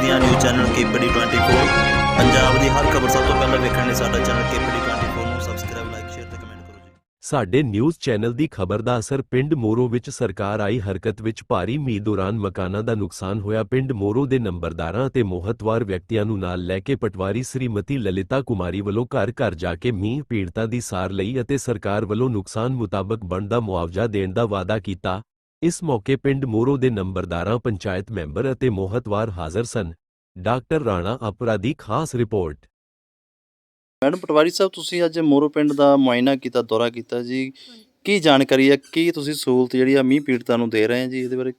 ਦੀਆਂ news channel KPD 24 Punjab ਦੀ ਹਰ ਖਬਰ ਸਭ ਤੋਂ ਪਹਿਲਾਂ ਵੇਖਣ ਲਈ ਸਾਡਾ ਚੈਨਲ ਕੇਪੀਡੀ 24 ਨੂੰ ਸਬਸਕ੍ਰਾਈਬ ਲਾਈਕ ਸ਼ੇਅਰ ਤੇ ਕਮੈਂਟ ਕਰੋ ਜੀ। ਸਾਡੇ ਨਿਊਜ਼ ਚੈਨਲ ਦੀ ਖਬਰ ਦਾ ਅਸਰ ਪਿੰਡ ਮੋਰੋ ਵਿੱਚ ਸਰਕਾਰ ਆਈ ਹਰਕਤ ਵਿੱਚ ਭਾਰੀ ਮੀਂਹ ਦੌਰਾਨ ਮਕਾਨਾਂ ਦਾ ਨੁਕਸਾਨ ਹੋਇਆ। ਪਿੰਡ ਮੋਰੋ ਦੇ ਨੰਬਰਦਾਰਾਂ ਅਤੇ ਮੋਹਤਵਾਰ ਵਿਅਕਤੀਆਂ ਨੂੰ ਨਾਲ ਲੈ ਕੇ ਪਟਵਾਰੀ ਸ੍ਰੀਮਤੀ ਲਲਿਤਾ ਕੁਮਾਰੀ ਵੱਲੋਂ ਘਰ ਘਰ ਜਾ ਕੇ ਮੀਂਹ, ਪੀੜਤਾਂ ਦੀ ਸਾਰ ਲਈ ਅਤੇ ਸਰਕਾਰ ਵੱਲੋਂ ਨੁਕਸਾਨ ਮੁਤਾਬਕ ਬਣਦਾ ਮੁਆਵਜ਼ਾ ਦੇਣ ਦਾ ਵਾਅਦਾ ਕੀਤਾ। ਇਸ ਮੌਕੇ ਪਿੰਡ ਮੋਰੋ ਦੇ ਨੰਬਰਦਾਰਾਂ ਪੰਚਾਇਤ ਮੈਂਬਰ ਅਤੇ ਮੋਹਤਵਾਰ ਹਾਜ਼ਰ ਸਨ। ਡਾਕਟਰ ਰਾਣਾ ਅਪਰਾ ਦੀ ਖਾਸ ਰਿਪੋਰਟ। ਮੈਡਮ ਪਟਵਾਰੀ ਸਾਹਿਬ ਤੁਸੀਂ ਅੱਜ ਮੋਰੋ ਪਿੰਡ ਦਾ ਮੁਆਇਨਾ ਕੀਤਾ ਦੌਰਾ ਕੀਤਾ ਜੀ। ਕੀ ਜਾਣਕਾਰੀ ਹੈ? ਕੀ ਤੁਸੀਂ ਸਹੂਲਤ ਜਿਹੜੀ ਆ ਮੀਂਹ ਪੀੜਤਾਂ ਨੂੰ ਦੇ ਰਹੇ ਜੀ ਇਹਦੇ ਬਾਰੇ?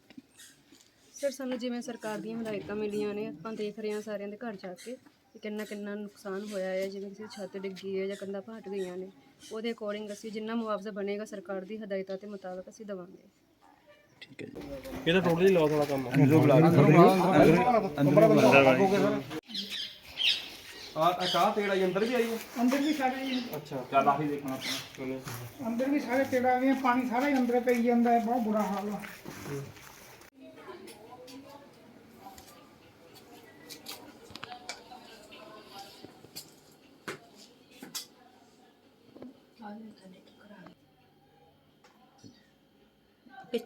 ਸਰ ਸਾਨੂੰ ਜਿਵੇਂ ਸਰਕਾਰ ਦੀਆਂ ਹਦਾਇਤਾਂ ਮਿਲੀਆਂ ਨੇ ਆਪਾਂ ਦੇਖ ਰਹੇ ਹਾਂ ਸਾਰਿਆਂ ਦੇ ਘਰ ਜਾ ਕੇ ਕਿ ਕਿੰਨਾ ਕਿੰਨਾ ਨੁਕਸਾਨ ਹੋਇਆ ਹੈ। ਜਿਵੇਂ ਕਿਸੇ ਦੀ ਛੱਤ ਡਿੱਗੀ ਹੈ ਜਾਂ ਕੰਧਾਂ ਪਾਟ ਗਈਆਂ ਨੇ ਉਹਦੇ ਅਕੋਰਡਿੰਗ ਅਸੀਂ ਜਿੰਨਾ ਮੁਆਵਜ਼ਾ ਬਣੇਗਾ ਸਰਕਾਰ ਦੀ ਹਦਾਇਤਾਂ ਦੇ ਮੁਤਾਬਕ ਅਸੀਂ ਦੇਵਾਂਗੇ। ਠੀਕ ਹੈ ਜੀ। ਇਹ ਤਾਂ ਟੋਟਲੀ ਲਾਸ ਵਾਲਾ ਕੰਮ ਆ। ਆ ਆ ਕਾਹ ਤੇੜਾ ਜੀ ਅੰਦਰ ਵੀ ਆਈ ਹੈ ਅੰਦਰ ਵੀ ਸਾਰੇ ਹੀ- ਅੱਛਾ ਚੱਲ ਆਹੀ ਦੇਖਣਾ ਆਪਾਂ। ਅੰਦਰ ਵੀ ਸਾਰੇ ਤੇੜਾ ਗਏ ਪਾਣੀ ਸਾਰਾ ਹੀ ਅੰਦਰ ਪਈ ਜਾਂਦਾ ਹੈ ਬਹੁਤ ਬੁਰਾ ਹਾਲ ਹੈ।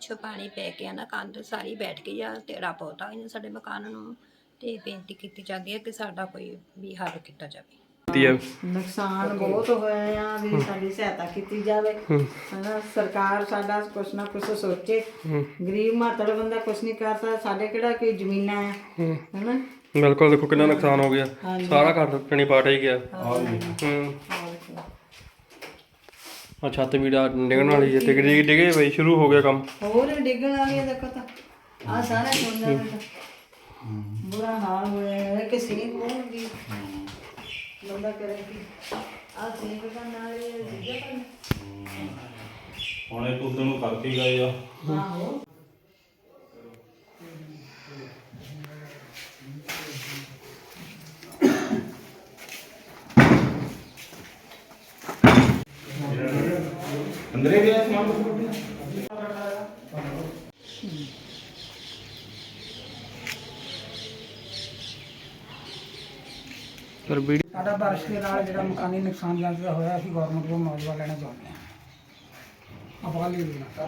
ਪਿੱਛੋਂ ਪਾਣੀ ਪੈ ਕੇ ਨਾ ਕੰਧ ਸਾਰੀ ਬੈਠ ਗਈ ਆ ਤੇੜਾ ਬਹੁਤਾ ਹੋਇਆ ਸਾਡੇ ਮਕਾਨ ਨੂੰ। ਤੇ ਬੇਨਤੀ ਕੀਤੀ ਜਾਂਦੀ ਹੈ ਕਿ ਸਾਡਾ ਕੋਈ ਵੀ ਹੱਲ ਕੀਤਾ ਜਾਵੇ। ਨੁਕਸਾਨ ਬਹੁਤ ਹੋਇਆ ਆ ਵੀ ਸਾਡੀ ਸਹਾਇਤਾ ਕੀਤੀ ਜਾਵੇ। ਹਨਾ ਸਰਕਾਰ ਸਾਡਾ ਕੁਛ ਨਾ ਕੁਛ ਸੋਚੇ। ਗਰੀਬ ਮਾਤੜ ਬੰਦਾ ਕੁਛ ਨਹੀਂ ਕਰ ਸਕਦਾ ਸਾਡੇ ਕਿਹੜਾ ਕੋਈ ਜ਼ਮੀਨਾਂ ਆ? ਹਨਾ? ਬਿਲਕੁਲ ਦੇਖੋ ਕਿੰਨਾ ਨੁਕਸਾਨ ਹੋ ਗਿਆ। ਸਾਰਾ ਘਰ ਪਣੀ ਪਾਟ ਹੀ ਗਿਆ। ਹੂੰ। ਆ ਛੱਤ ਵੀ ਡਾ ਡਿੱਗਣ ਵਾਲੀ ਹੈ ਡਿੱਗ ਡਿੱਗ ਡਿੱਗੇ ਬਈ ਸ਼ੁਰੂ ਹੋ ਗਿਆ ਕੰਮ। ਹੋਰ ਡਿੱਗਣ ਵਾਲੀ ਆ ਦੇਖੋ ਤਾਂ। ਆ ਸਾਰਾ ਸੋਨਾ ਦਾ ਬੁਰਾ ਹਾਲ ਹੋਇਆ ਹੈ। ਕਿ ਸੀਨ ਹੋਣਗੀ ਬੰਦਾ ਕਰੇ ਕਿ ਆ ਸੀਨ ਦਾ ਨਾਲ ਇਹ ਜ਼ਿੱਜਾ ਕਰਨਾ ਹੁਣ ਇੱਕ ਉਦੋਂ ਨੂੰ ਕਰਕੇ ਗਏ ਆ। ਆਹੋ। ਅੰਦਰੇ ਗਿਆ ਸਮਾਨ ਪਰ ਵੀਡੀਓ ਸਾਡਾ ਬਾਰਿਸ਼ ਦੇ ਨਾਲ ਜਿਹੜਾ ਮਕਾਨੀ ਨੁਕਸਾਨ ਜਾਂਦਾ ਹੋਇਆ ਅਸੀਂ ਗਵਰਨਮੈਂਟ ਕੋਲ ਮੁਆਵਜ਼ਾ ਲੈਣਾ ਚਾਹੁੰਦੇ ਹਾਂ। ਆਪਾਂ ਲੈ ਲੈਣਾ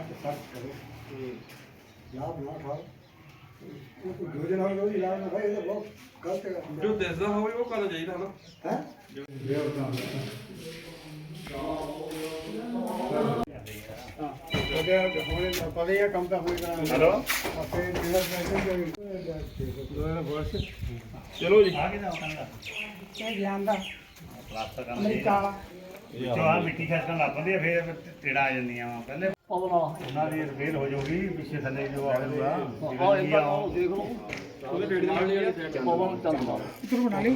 ਜੋ ਦਿਸਦਾ ਹੋਵੇ ਉਹ ਕਰਨਾ ਚਾਹੀਦਾ ਹਨਾ ਚਲੋ ਜੀ। ਇਹ ਜਾਂਦਾ ਅਮਰੀਕਾ। ਵਾਲਾ ਚਾਹ ਮਿੱਟੀ ਖਸਕਣ ਲੱਗ ਪੈਂਦੀ ਆ ਫਿਰ ਤੇੜਾ ਆ ਜਾਂਦੀਆਂ ਵਾ। ਪਹਿਲੇ ਉਹਨਾਂ ਦੀ ਰਿਪੇਅਰ ਹੋ ਜਾਊਗੀ ਪਿੱਛੇ ਥੱਲੇ ਜੋ ਆਊਗਾ ਜਿਹੜੀ ਆ ਉਹ। ਇੱਧਰ ਬਣਾ ਲਈ।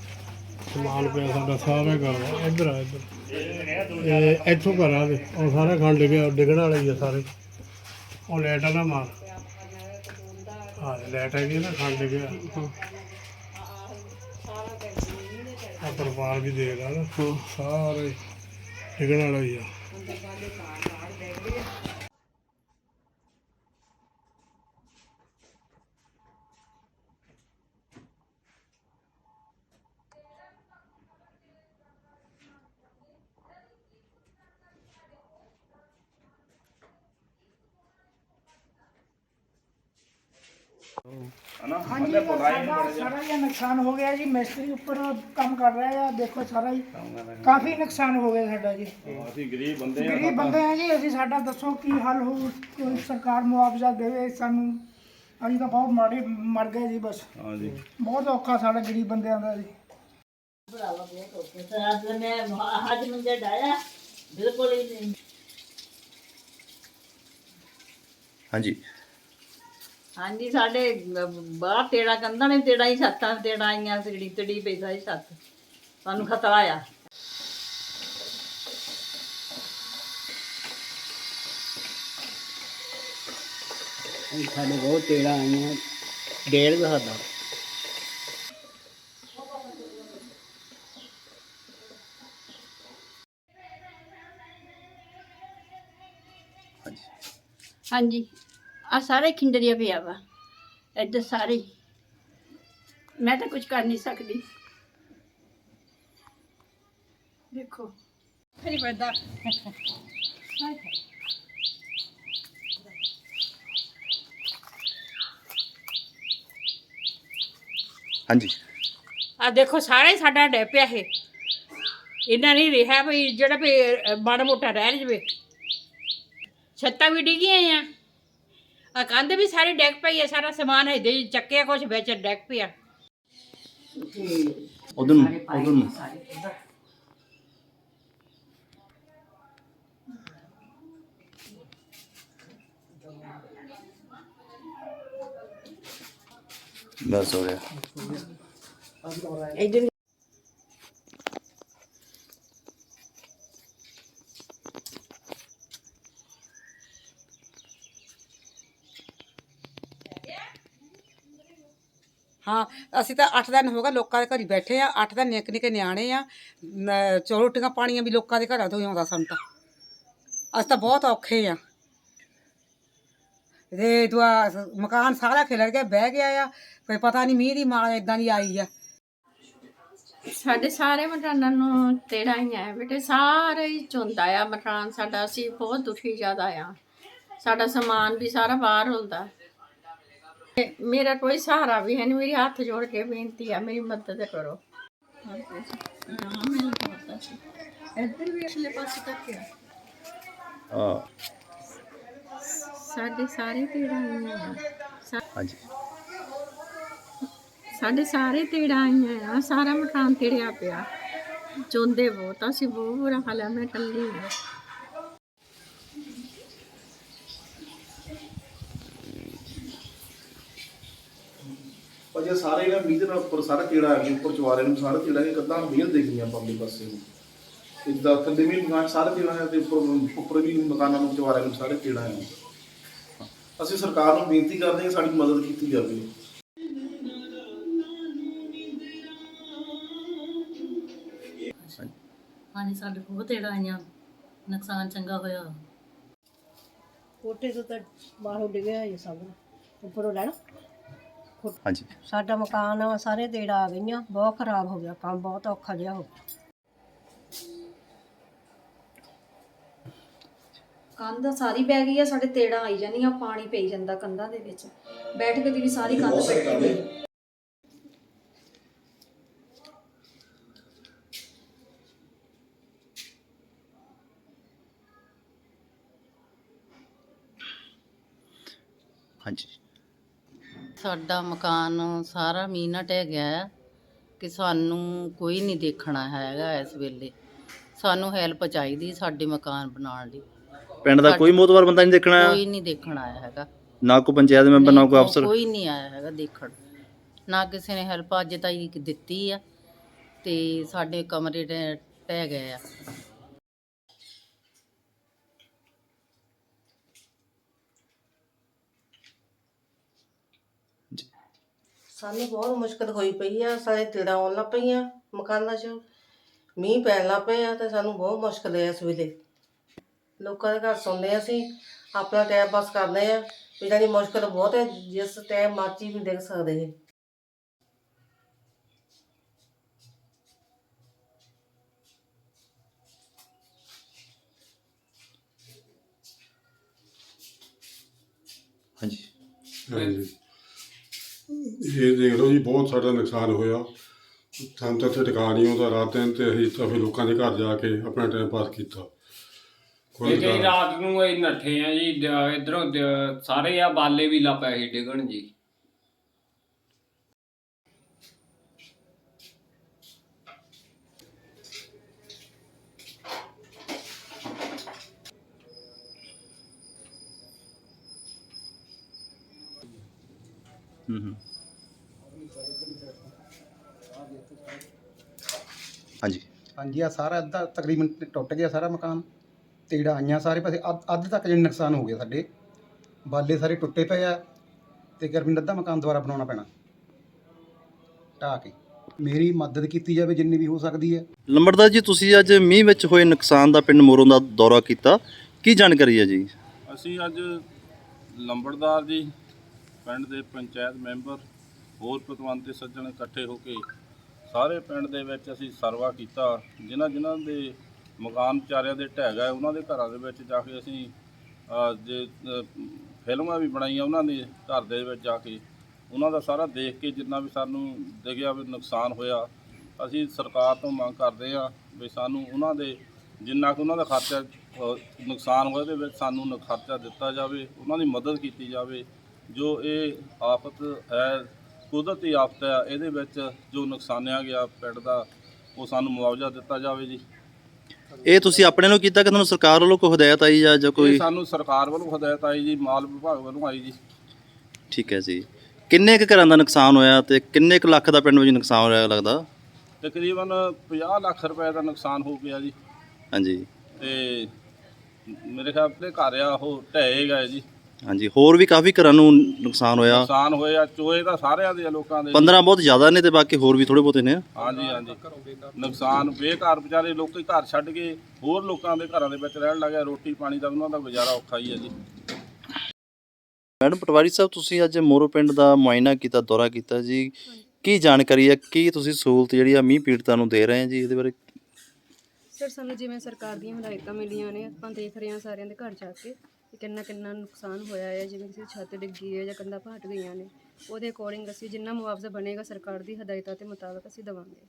ਸਮਾਨ ਪਿਆ ਸਾਡਾ ਸਾਰਾ ਘਰ ਇੱਧਰ ਆ ਇੱਧਰ। ਇਹ ਇੱਥੋਂ ਘਰ ਆ ਦੇ ਉਹ ਸਾਰਾ ਖੰਡ ਡਿੱਗਿਆ ਡਿੱਗਣ ਵਾਲੇ ਹੀ ਆ ਸਾਰੇ। ਉਹ ਲੈਟ ਨਾ ਮਾਰ। ਹਾਂ ਲੈਟ ਹੈਗੀ ਨਾ ਖੰਡ ਡਿੱਗਿਆ ਆ ਪਰਿਵਾਰ ਵੀ ਦੇਖ ਲਾ ਨਾ ਸਾਰੇ ਡਿੱਗਣ ਵਾਲਾ ਹੀ ਆ। ਹਾਂਜੀ ਸਾਡਾ ਸਾਰਾ ਹੀ ਨੁਕਸਾਨ ਹੋ ਗਿਆ ਜੀ ਮਿਸਤਰੀ ਉੱਪਰ ਕੰਮ ਕਰ ਰਿਹਾ ਆ ਦੇਖੋ ਸਾਰਾ ਹੀ। ਕਾਫੀ ਨੁਕਸਾਨ ਹੋ ਗਿਆ ਸਾਡਾ ਜੀ। ਅਸੀਂ ਗਰੀਬ ਬੰਦੇ ਗਰੀਬ ਬੰਦੇ ਆ ਜੀ ਅਸੀਂ ਸਾਡਾ ਦੱਸੋ ਕੀ ਹੱਲ ਹੋ ਕੋਈ ਸਰਕਾਰ ਮੁਆਵਜ਼ਾ ਦੇਵੇ ਸਾਨੂੰ। ਅਸੀਂ ਤਾਂ ਬਹੁਤ ਮਾੜੇ ਮਰ ਗਏ ਜੀ ਬਸ। ਹਾਂਜੀ ਬਹੁਤ ਔਖਾ ਸਾਡਾ ਗਰੀਬ ਬੰਦਿਆਂ ਦਾ ਜੀ। ਹਾਂਜੀ। ਹਾਂਜੀ ਸਾਡੇ ਬਾਹਰ ਤੇੜਾ ਕੰਧਾਂ ਨੇ ਤੇੜਾ ਹੀ ਛੱਤਾਂ ਤੇੜਾ ਆਈਆਂ ਤੇੜੀ ਤੇੜੀ ਪਈ ਸਾਰੀ ਛੱਤ। ਸਾਨੂੰ ਖਤਰਾ ਆ। ਸਾਡੇ ਬਹੁਤ ਤੇੜਾ ਆਈਆਂ। ਡੇਢ ਸਾਡਾ ਹਾਂਜੀ। ਆ ਸਾਰੇ ਖਿੰਡਰੀਆ ਪਿਆ ਵਾ ਇੱਧਰ ਸਾਰੇ ਹੀ। ਮੈਂ ਤਾਂ ਕੁਝ ਕਰ ਨਹੀਂ ਸਕਦੀ ਦੇਖੋ ਫਰੀ ਪਰਦਾ ਹਾਂਜੀ ਆ ਦੇਖੋ ਸਾਰਾ ਹੀ ਸਾਡਾ ਡੈ ਪਿਆ ਇਹ ਇਹਨਾਂ ਨਹੀਂ ਰਿਹਾ ਵੀ ਜਿਹੜਾ ਵੀ ਅ, ਮਾੜਾ ਮੋਟਾ ਰਹਿ ਜਵੇ ਛੱਤਾਂ ਵੀ ਡਿੱਗੀਆਂ ਆ ਆ ਕੰਧ ਵੀ ਸਾਰੀ ਡੈਕ ਪਈ ਹੈ ਸਾਰਾ ਸਮਾਨ ਹੈ ਦੇ ਚੱਕਿਆ ਕੁਝ ਵਿੱਚ ਡੈਕ ਪਿਆ ਉਧਰ ਨੂੰ ਉਧਰ ਨੂੰ ਬਸ ਹੋ ਗਿਆ ਹਾਂ ਅਸੀਂ ਤਾਂ 8 ਦਿਨ ਹੋ ਗਏ ਲੋਕਾਂ ਦੇ ਘਰੀ ਬੈਠੇ ਆ 8 ਦਿਨ ਨਿੱਕ ਨਿੱਕੇ ਨਿਆਣੇ ਆ ਨ- ਚੋ ਰੋਟੀਆਂ ਪਾਣੀਆਂ ਵੀ ਲੋਕਾਂ ਦੇ ਘਰਾਂ ਤੋਂ ਹੀ ਆਉਂਦਾ ਸਾਨੂੰ ਤਾਂ। ਅਸੀਂ ਤਾਂ ਬਹੁਤ ਔਖੇ ਆ। ਤੇ ਦੁਆ ਮਕਾਨ ਸਾਰਾ ਖਿਲਰ ਗਿਆ, ਬਹਿ ਗਿਆ ਆ, ਕੋਈ ਪਤਾ ਨਹੀਂ ਮੀਂਹ ਦੀ ਮਾਰ ਇਦਾਂ ਦੀ ਆਈ ਆ। ਸਾਡੇ ਸਾਰੇ ਮਕਾਨਾਂ ਨੂੰ ਤੇੜਾ ਹੀ ਹੈ ਬੇਟੇ ਸਾਰੇ ਹੀ ਚੁੰਦਾ ਆ ਮਕਾਨ ਸਾਡਾ, ਅਸੀਂ ਬਹੁਤ ਦੁਖੀ ਜ਼ਿਆਦਾ ਆ। ਸਾਡਾ ਸਮਾਨ ਵੀ ਸਾਰਾ ਬਾਹਰ ਹੁੰਦਾ। ਮੇਰਾ ਕੋਈ ਸਹਾਰਾ ਵੀ ਹੈ ਨਹੀਂ ਮੇਰੀ ਹੱਥ ਜੋੜ ਕੇ ਬੇਨਤੀ ਆ ਮੇਰੀ ਮਦਦ ਕਰੋ। ਇੱਧਰ ਵੀ ਅਸਲੇ ਪਾਸੇ ਤੱਕ ਆ। ਆ ਸਾਡੇ ਸਾਰੇ ਤੇੜਾ ਆਈਆਂ ਆ। ਸਾ- ਹਾਂਜੀ। ਸਾਡੇ ਸਾਰੇ ਤੇੜਾ ਆਈਆਂ ਆ ਸਾਰਾ ਮਕਾਨ ਤੇੜਿਆ ਪਿਆ। ਚੁੰਦੇ ਬਹੁਤ ਅਸੀਂ ਬਹੁਤ ਬੁਰਾ ਹਾਲ ਹੈ ਮੈਂ ਇਕੱਲੀ ਹਾਂ ਭਾਜੀ ਸਾਰੇ ਨਾ ਮੀਂਹ ਦੇ ਨਾਲ ਉੱਪਰ ਸਾਰਾ ਕੀੜਾ ਆ ਗਿਆ ਉੱਪਰ ਚਵਾਰੇ ਨੂੰ ਸਾਰਾ ਕੀੜਾ ਨੇ ਕੱਦਾਂ ਮੀਂਹ ਦੇਖੀਆਂ ਪੰਬੇ ਪਾਸੇ ਨੂੰ। ਇਦਾਂ ਥੱਲੇ ਵੀ ਮਕਾਨ ਸਾਰੇ ਕੀੜਾ ਹੈ ਤੇ ਉੱਪਰ ਉੱਪਰ ਵੀ ਮਕਾਨਾਂ ਨੂੰ ਚਵਾਰੇ ਨੂੰ ਸਾਰੇ ਕੀੜਾ ਹੈ ਅਸੀਂ ਸਰਕਾਰ ਨੂੰ ਬੇਨਤੀ ਕਰਦੇ ਹਾਂ ਸਾਡੀ ਮਦਦ ਕੀਤੀ ਜਾਵੇ। ਹਾਂਜੀ ਸਾਡੇ ਬਹੁਤ ਤੇੜਾ ਆਈਆਂ ਨੁਕਸਾਨ ਚੰਗਾ ਹੋਇਆ। ਕੋਠੇ ਤੋਂ ਤਾਂ ਬਾਹਰੋਂ ਡਿੱਗਿਆ ਇਹ ਸਭ ਉੱਪਰੋਂ ਲੈਣਾ। ਹਾਂਜੀ। ਸਾਡਾ ਮਕਾਨ ਸਾਰੇ ਤੇੜਾ ਆ ਗਈਆਂ ਬਹੁਤ ਖਰਾਬ ਹੋ ਗਿਆ ਕੰਮ ਬਹੁਤ ਔਖਾ ਜਿਹਾ ਹੋ ਗਿਆ। ਕੰਧ ਸਾਰੀ ਬਹਿ ਗਈ ਆ ਸਾਡੇ ਤੇੜਾ ਆਈ ਜਾਂਦੀਆਂ ਪਾਣੀ ਪਈ ਜਾਂਦਾ ਕੰਧਾਂ ਦੇ ਵਿੱਚ। ਬੈਠ ਕੇ ਦੀ ਵੀ ਸਾਰੀ ਕੰਧ ਪੱਟੀ ਗਈ ਸਾਡਾ ਮਕਾਨ ਸਾਰਾ ਮੀਂਹ ਨਾਲ ਢਹਿ ਗਿਆ ਹੈ ਕਿ ਸਾਨੂੰ ਕੋਈ ਨਹੀਂ ਦੇਖਣਾ ਹੈਗਾ ਇਸ ਵੇਲੇ। ਸਾਨੂੰ ਹੈਲਪ ਚਾਹੀਦੀ ਸਾਡੇ ਮਕਾਨ ਬਣਾਉਣ ਲਈ। ਪਿੰਡ ਦਾ ਕੋਈ ਮੋਤਬਰ ਬੰਦਾ ਨਹੀਂ ਦੇਖਣਾ? ਕੋਈ ਨਹੀਂ ਦੇਖਣ ਆਇਆ ਹੈਗਾ। ਨਾ ਕੋਈ ਪੰਚਾਇਤ ਮੈਂਬਰ ਨਾ ਨਹੀਂ, ਕੋਈ ਅਫਸਰ? ਕੋਈ ਨਹੀਂ ਆਇਆ ਹੈਗਾ ਦੇਖਣ। ਨਾ ਕਿਸੇ ਨੇ ਹੈਲਪ ਅੱਜ ਤਾਈ ਦਿੱਤੀ ਆ ਤੇ ਸਾਡੇ ਕਮਰੇ ਢਹਿ ਢਹਿ ਗਏ ਆ। ਸਾਨੂੰ ਬਹੁਤ ਮੁਸ਼ਕਲ ਹੋਈ ਪਈ ਆ ਸਾਰੇ ਤੇੜਾ ਆਉਣ ਲੱਗ ਪਈਆਂ ਮਕਾਨਾਂ 'ਚ। ਮੀਂਹ ਪੈਣ ਲੱਗ ਪਏ ਆ ਤੇ ਸਾਨੂੰ ਬਹੁਤ ਮੁਸ਼ਕਲ ਹੈ ਇਸ ਵੇਲੇ। ਲੋਕਾਂ ਦੇ ਘਰ ਸੌਂਦੇ ਅਸੀਂ ਆਪਣਾ ਟਾਈਮ ਪਾਸ ਕਰਦੇ ਆ ਵੀ ਜਾਨੀ ਮੁਸ਼ਕਲ ਬਹੁਤ ਹੈ ਜਿਸ ਟਾਈਮ ਮਰਜ਼ੀ ਵੀ ਦੇਖ ਸਕਦੇ ਹੈ ਹਾਂਜੀ। ਹਾਂਜੀ। ਇਹ ਦੇਖ ਲਓ ਜੀ ਬਹੁਤ ਸਾਡਾ ਨੁਕਸਾਨ ਹੋਇਆ। ਸਾਨੂੰ ਤਾਂ ਇੱਥੇ ਟਿਕਾ ਨਹੀਂ ਆਉਂਦਾ ਰਾਤ ਦਿਨ ਤੇ ਅਸੀਂ ਤਾਂ ਫਿਰ ਲੋਕਾਂ ਦੇ ਘਰ ਜਾ ਕੇ ਆਪਣਾ ਟਾਈਮ ਪਾਸ ਕੀਤਾ। ਕੋਈ ਇਹ ਗੱਲ- ਰਾਤ ਨੂੰ ਇਹ ਨੱਠੇ ਆ ਜੀ ਇਧਰੋਂ ਸਾਰੇ ਆ ਬਾਲੇ ਵੀ ਲਾ ਪਏ ਸੀ ਡਿੱਗਣ ਜੀ। ਹੂੰ ਹੂੰ। ਹਾਂਜੀ ਆ ਸਾਰਾ ਅੱਧਾ ਤਕਰੀਬਨ ਟੁੱਟ ਗਿਆ ਸਾਰਾ ਮਕਾਨ ਤੇ ਆਈਆਂ ਸਾਰੇ ਪਾਸੇ ਅੱਧ- ਅੱਧ ਤੱਕ ਜਿਹੜੇ ਨੁਕਸਾਨ ਹੋ ਗਿਆ ਸਾਡੇ। ਬਾਲੇ ਸਾਰੇ ਟੁੱਟੇ ਪਏ ਆ ਤੇ ਗਰਮੀ ਅੱਧਾ ਮਕਾਨ ਦੁਬਾਰਾ ਬਣਾਉਣਾ ਪੈਣਾ। ਢਾਹ ਕੇ। ਮੇਰੀ ਮਦਦ ਕੀਤੀ ਜਾਵੇ ਜਿੰਨੀ ਵੀ ਹੋ ਸਕਦੀ ਹੈ। ਲੰਬੜਦਾਰ ਜੀ ਤੁਸੀਂ ਅੱਜ ਮੀਂਹ ਵਿੱਚ ਹੋਏ ਨੁਕਸਾਨ ਦਾ ਪਿੰਡ ਮੋਰੋਂ ਦਾ ਦੌਰਾ ਕੀਤਾ। ਕੀ ਜਾਣਕਾਰੀ ਹੈ ਜੀ? ਅਸੀਂ ਅੱਜ ਲੰਬੜਦਾਰ ਜੀ ਪਿੰਡ ਦੇ ਪੰਚਾਇਤ ਮੈਂਬਰ ਹੋਰ ਪਤਵੰਤੇ ਸੱਜਣ ਇਕੱਠੇ ਹੋ ਕੇ ਸਾਰੇ ਪਿੰਡ ਦੇ ਵਿੱਚ ਅਸੀਂ ਸਰਵਾ ਕੀਤਾ, ਜਿਨ੍ਹਾਂ ਜਿਨ੍ਹਾਂ ਦੇ ਮਕਾਨ ਵਿਚਾਰਿਆਂ ਦੇ ਢਹਿ ਗਏ, ਉਹਨਾਂ ਦੇ ਘਰਾਂ ਦੇ ਵਿੱਚ ਜਾ ਕੇ ਅਸੀਂ ਜੇ ਫਿਲਮਾਂ ਵੀ ਬਣਾਈਆਂ ਉਹਨਾਂ ਦੇ ਘਰ ਦੇ ਵਿੱਚ ਜਾ ਕੇ। ਉਹਨਾਂ ਦਾ ਸਾਰਾ ਦੇਖ ਕੇ ਜਿੰਨਾ ਵੀ ਸਾਨੂੰ ਦਿਖਿਆ ਵੀ ਨੁਕਸਾਨ ਹੋਇਆ, ਅਸੀਂ ਸਰਕਾਰ ਤੋਂ ਮੰਗ ਕਰਦੇ ਹਾਂ ਵੀ ਸਾਨੂੰ ਉਹਨਾਂ ਦੇ ਜਿੰਨਾ ਕੁ ਉਹਨਾਂ ਦਾ ਖਰਚਾ ਨੁਕਸਾਨ ਹੋਇਆ ਉਹਦੇ ਵਿੱਚ ਸਾਨੂੰ ਨ- ਖਰਚਾ ਦਿੱਤਾ ਜਾਵੇ, ਉਹਨਾਂ ਦੀ ਮਦਦ ਕੀਤੀ ਜਾਵੇ। ਜੋ ਇਹ ਆਫਤ ਹੈ ਕੁਦਰਤੀ ਆਫਤ ਹੈ ਇਹਦੇ ਵਿੱਚ ਜੋ ਨੁਕਸਾਨਿਆ ਗਿਆ ਪਿੰਡ ਦਾ ਉਹ ਸਾਨੂੰ ਮੁਆਵਜ਼ਾ ਦਿੱਤਾ ਜਾਵੇ ਜੀ। ਇਹ ਤੁਸੀਂ ਆਪਣੇ ਨੂੰ ਕੀਤਾ ਕਿ ਤੁਹਾਨੂੰ ਸਰਕਾਰ ਵੱਲੋਂ ਕੋਈ ਹਦਾਇਤ ਆਈ ਜਾਂ ਜਾਂ ਇਹ ਕੋਈ ਸਾਨੂੰ ਸਰਕਾਰ ਵੱਲੋਂ ਹਦਾਇਤ ਆਈ ਜੀ ਮਾਲ ਵਿਭਾਗ ਵੱਲੋਂ ਆਈ ਜੀ। ਠੀਕ ਹੈ ਜੀ। ਕਿੰਨੇ ਕੁ ਘਰਾਂ ਦਾ ਨੁਕਸਾਨ ਹੋਇਆ ਤੇ ਕਿੰਨੇ ਕੁ ਲੱਖ ਦਾ ਪਿੰਡ ਵਿੱਚ ਨੁਕਸਾਨ ਹੋਇਆ ਲੱਗਦਾ? ਤਕਰੀਬਨ 50 ਲੱਖ ਰੁਪਏ ਦਾ ਨੁਕਸਾਨ ਹੋ ਗਿਆ ਜੀ। ਹਾਂਜੀ। ਤੇ ਮੇਰੇ ਖਿਆਲ ਤੇ ਘਰ ਆ ਉਹ ਢਹਿ ਗਏ ਜੀ। ਹਾਂਜੀ ਹੋਰ ਵੀ ਕਾਫੀ ਘਰਾਂ ਨੂੰ ਨੁਕਸਾਨ ਹੋਇਆ। ਨੁਕਸਾਨ ਹੋਇਆ ਚੋਏ ਤਾਂ ਸਾਰਿਆਂ ਦੇ ਆ ਲੋਕਾਂ ਦੇ। 15 ਬਹੁਤ ਜ਼ਿਆਦਾ ਨੇ ਤੇ ਬਾਕੀ ਹੋਰ ਵੀ ਥੋੜੇ ਬਹੁਤੇ ਨੇ। ਹਾਂਜੀ ਹਾਂਜੀ। ਨੁਕਸਾਨ ਬੇਘਰ ਵਿਚਾਰੇ ਲੋਕੀ ਘਰ ਛੱਡ ਕੇ ਹੋਰ ਲੋਕਾਂ ਦੇ ਘਰਾਂ ਦੇ ਵਿੱਚ ਰਹਿਣ ਲੱਗੇ ਰੋਟੀ ਪਾਣੀ ਦਾ ਉਹਨਾਂ ਦਾ ਗੁਜ਼ਾਰਾ ਔਖਾ ਹੀ ਹੈ ਜੀ। ਮੈਡਮ ਪਟਵਾਰੀ ਸਾਹਿਬ ਤੁਸੀਂ ਅੱਜ ਮੋਰੋ ਪਿੰਡ ਦਾ ਮੁਆਇਨਾ ਕੀਤਾ ਦੌਰਾ ਕੀਤਾ ਜੀ। ਕੀ ਜਾਣਕਾਰੀ ਹੈ? ਕੀ ਤੁਸੀਂ ਸਹੂਲਤ ਜਿਹੜੀ ਆ ਮੀਂਹ ਪੀੜਤਾਂ ਨੂੰ ਦੇ ਰਹੇ ਆ ਜੀ ਇਹਦੇ ਬਾਰੇ? ਸਰ ਸਾਨੂੰ ਜਿਵੇਂ ਸਰਕਾਰ ਦੀਆਂ ਹਦਾਇਤਾਂ ਮਿਲੀਆਂ ਨੇ ਆਪਾਂ ਦੇਖ ਰਹੇ ਹਾਂ ਸਾਰਿਆਂ ਦੇ ਘਰ ਜਾ ਕੇ। ਕਿ ਕਿੰਨਾ ਕਿੰਨਾ ਨੁਕਸਾਨ ਹੋਇਆ ਹੈ, ਜਿਵੇਂ ਕਿਸੇ ਦੀ ਛੱਤ ਡਿੱਗੀ ਹੈ ਜਾਂ ਕੰਧਾਂ ਪਾਟ ਗਈਆਂ ਨੇ, ਉਹਦੇ ਅਕੋਰਡਿੰਗ ਅਸੀਂ ਜਿੰਨਾ ਮੁਆਵਜ਼ਾ ਬਣੇਗਾ ਸਰਕਾਰ ਦੀ ਹਦਾਇਤਾਂ ਦੇ ਮੁਤਾਬਕ ਅਸੀਂ ਦੇਵਾਂਗੇ।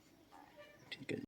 ਠੀਕ ਹੈ ਜੀ।